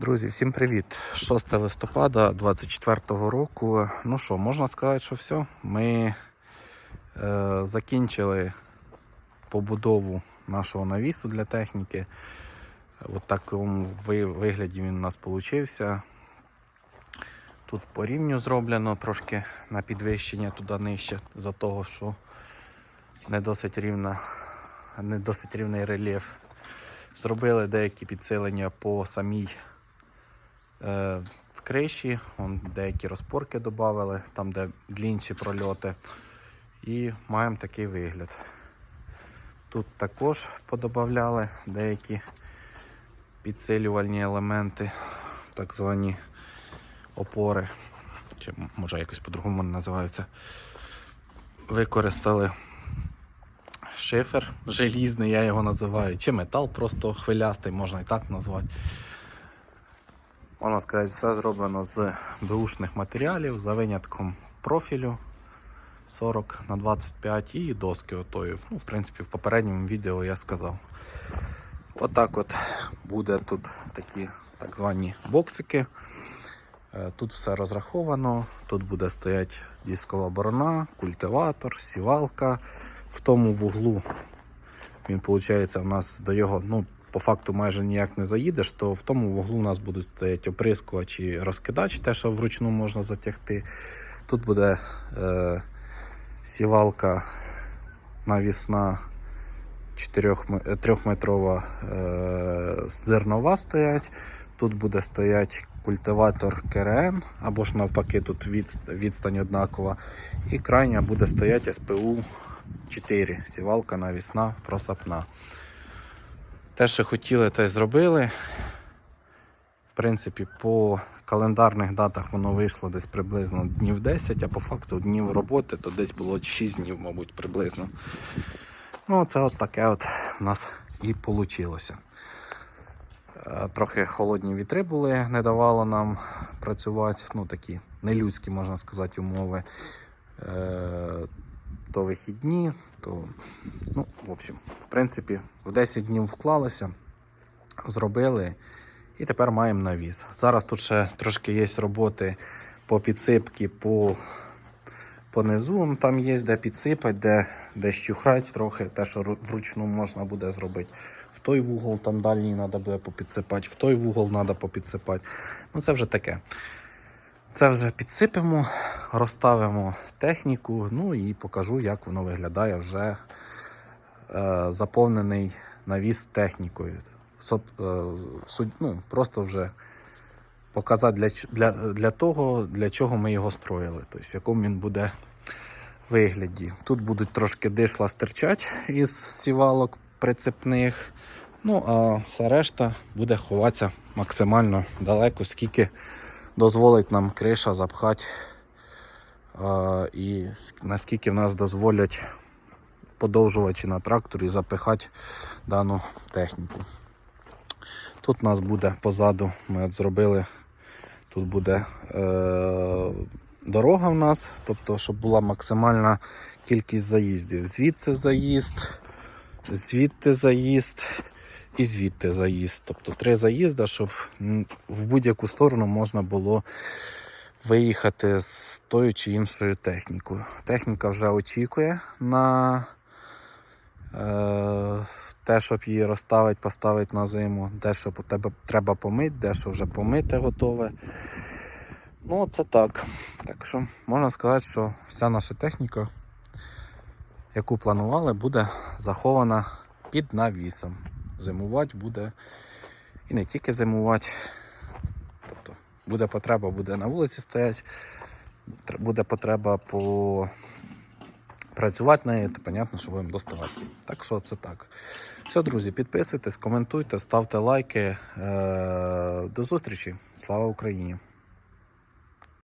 Друзі, всім привіт! 6 листопада 24 року. Ну що, можна сказати, що все. Ми е, закінчили побудову нашого навісу для техніки. В такому вигляді він у нас вийшов. Тут по рівню зроблено трошки на підвищення туди нижче, за того, що не досить рівна, не досить рівний рельєф. Зробили деякі підсилення по самій в криші, вон деякі розпорки додали, там де длінші прольоти. І маємо такий вигляд. Тут також подобавляли деякі підсилювальні елементи, так звані опори, чи може якось по-другому вони називаються. Використали шифер желізний, я його називаю, чи метал просто хвилястий, можна і так назвати. Можна сказати, все зроблено з беушних матеріалів за винятком профілю 40 на 25 і доски отої. Ну, в принципі, в попередньому відео я сказав. Отак от буде тут такі так звані боксики. Е, Тут все розраховано, тут буде стояти дискова борона, культиватор, сівалка. В тому вуглу він, виходить, у нас до його, ну, по факту майже ніяк не заїдеш, то в тому вуглу у нас будуть стояти оприскувач і розкидач, те, що вручну можна затягти. Тут буде е, сівалка навісна 3-метрова е, зернова стоять. Тут буде стоять культиватор КРН, або ж навпаки, тут від, відстань однакова. І крайня буде стояти СПУ 4, сівалка навісна просапна. Те, що хотіли, те й зробили. В принципі, по календарних датах воно вийшло десь приблизно днів 10, а по факту днів роботи то десь було 6 днів, мабуть, приблизно. Ну, це от таке от у нас і вийшло. Трохи холодні вітри були, не давало нам працювати. Ну, такі нелюдські, можна сказати, умови. То вихідні, то, ну, в общем, в принципі, в 10 днів вклалися, зробили і тепер маємо навіс. Зараз тут ще трошки є роботи по підсипці, по, по низу. Ну, Там є де підсипати, де, де щухрати трохи, те, що вручну можна буде зробити. В той вугол там дальній треба буде попідсипати, в той вугол треба попідсипати. Ну це вже таке. Це вже підсипемо, розставимо техніку, ну і покажу, як воно виглядає вже е, заповнений навіс технікою. Соп, е, суть, ну, просто вже показати для, для, для того, для чого ми його строїли, тобто в якому він буде вигляді. Тут будуть трошки дишла стирчать із сівалок прицепних. Ну, а все решта буде ховатися максимально далеко, скільки дозволить нам криша запхати. І наскільки в нас дозволять подовжувачі на тракторі запихати дану техніку. Тут у нас буде позаду, ми от зробили, тут буде е, дорога в нас, тобто, щоб була максимальна кількість заїздів. Звідси заїзд, звідти заїзд і звідти заїзд. Тобто три заїзди, щоб в будь-яку сторону можна було виїхати з тою чи іншою технікою. Техніка вже очікує на е, те, щоб її розставити, поставити на зиму, де що тебе треба помити, де що вже помите готове. Ну, це так. Так що можна сказати, що вся наша техніка, яку планували, буде захована під навісом. Зимувати буде і не тільки зимувати. Тобто буде потреба, буде на вулиці стояти, буде потреба по працювати нею, то понятно, що будемо доставати. Так що це так. Все, друзі, підписуйтесь, коментуйте, ставте лайки. Е, До зустрічі. Слава Україні!